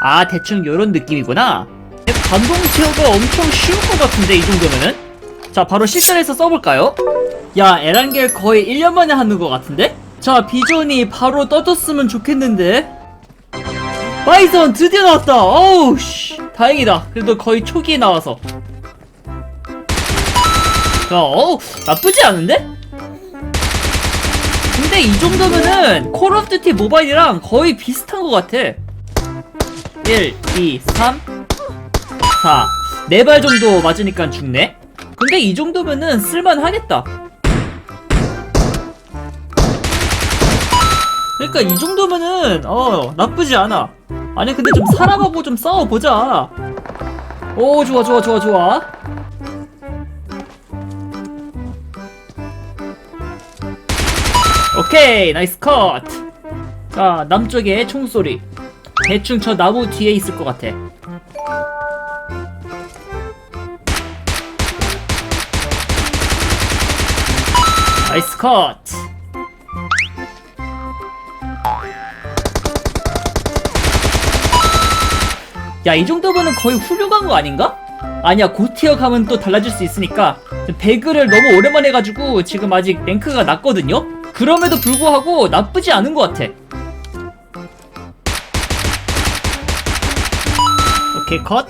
아 대충 요런 느낌이구나. 감동 제어가 엄청 쉬울 것 같은데 이 정도면은? 자 바로 실전에서 써볼까요? 야 에란겔 거의 1년 만에 하는 것 같은데? 자 비전이 바로 떠졌으면 좋겠는데? 바이선 드디어 나왔다! 어우 씨. 다행이다. 그래도 거의 초기에 나와서. 자 어우 나쁘지 않은데? 근데 이 정도면은 콜 오브 듀티 모바일이랑 거의 비슷한 것 같아 1, 2, 3, 4 네 발 정도 맞으니까 죽네? 근데 이 정도면은 쓸만하겠다. 그러니까 이 정도면은 어 나쁘지 않아. 아니 근데 좀 사람하고 좀 싸워보자. 오 좋아 좋아 좋아 좋아. 오케이 나이스 컷 자 남쪽에 총소리 대충 저 나무 뒤에 있을 것 같아 나이스 컷 야, 이 정도면은 거의 훌륭한 거 아닌가? 아니야, 고티어 가면 또 달라질 수 있으니까 배그를 너무 오랜만에 해가지고 지금 아직 랭크가 낮거든요? 그럼에도 불구하고 나쁘지 않은 것 같아. 오케이, 컷.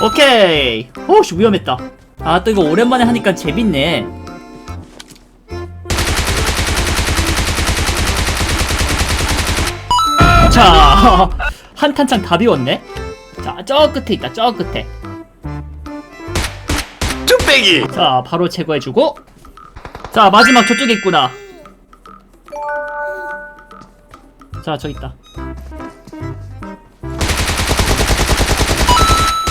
오케이. 오씨, 위험했다. 아, 또 이거 오랜만에 하니까 재밌네. 자, 한 탄창 다 비웠네. 자, 저 끝에 있다, 저 끝에. 뚝배기 자, 바로 제거해주고. 자, 마지막 저쪽에 있구나. 자, 저기 있다.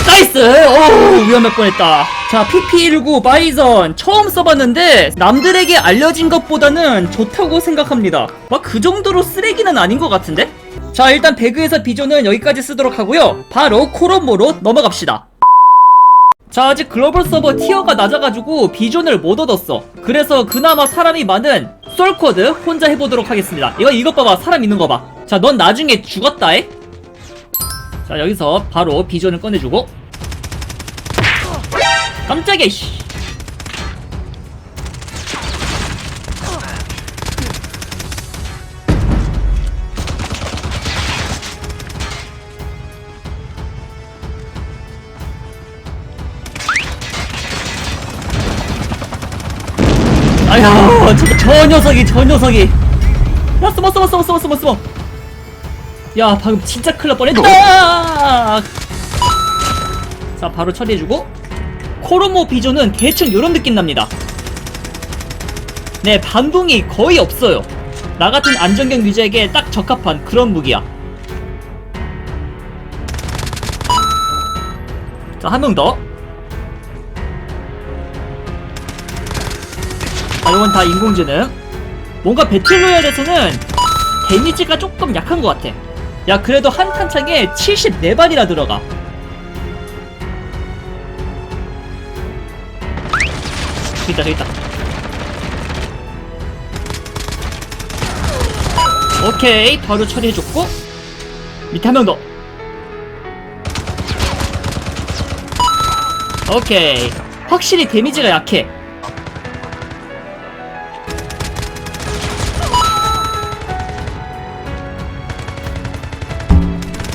나이스! 오, 위험할 뻔했다. 자, PP19 바이전 처음 써봤는데 남들에게 알려진 것보다는 좋다고 생각합니다. 막 그 정도로 쓰레기는 아닌 것 같은데? 자, 일단 배그에서 비전은 여기까지 쓰도록 하고요. 바로 코롬보로 넘어갑시다. 자 아직 글로벌 서버 티어가 낮아가지고 비존을 못 얻었어 그래서 그나마 사람이 많은 솔코드 혼자 해보도록 하겠습니다. 이거 이것 봐봐. 사람 있는 거 봐자 넌 나중에 죽었다에? 자 여기서 바로 비존을 꺼내주고. 깜짝이야 씨 아야 저, 저 녀석이 저 녀석이. 야 숨어 숨어 숨어 숨어 숨어 숨어. 야 방금 진짜 큰일 날 뻔했다. 자 바로 처리해주고 코로모 비조는 대충 요런 느낌 납니다. 네 반동이 거의 없어요. 나 같은 안정경 유저에게 딱 적합한 그런 무기야. 자 한 명더 자, 이건 다 인공지능. 뭔가 배틀로얄에서는 데미지가 조금 약한 것 같아. 야, 그래도 한 탄창에 74발이나 들어가. 저기 있다, 저기 있다. 오케이, 바로 처리해줬고. 밑에 한 명 더. 오케이. 확실히 데미지가 약해.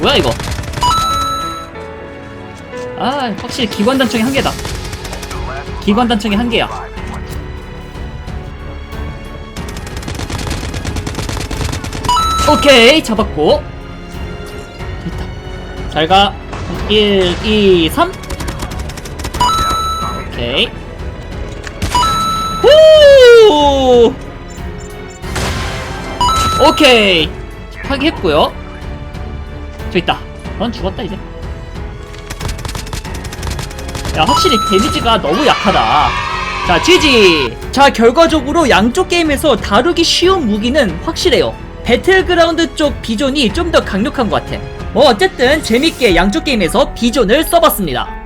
뭐야 이거? 아 확실히 기관 단총이 한 개다. 기관 단총이 한 개야. 오케이 잡았고. 됐다. 잘가. 1 2 3 오케이. 후! 오케이. 파괴했고요 저 있다. 넌 죽었다 이제. 야 확실히 데미지가 너무 약하다. 자 GG. 자 결과적으로 양쪽 게임에서 다루기 쉬운 무기는 확실해요. 배틀그라운드 쪽 비존이 좀 더 강력한 것 같아. 뭐 어쨌든 재밌게 양쪽 게임에서 비존을 써봤습니다.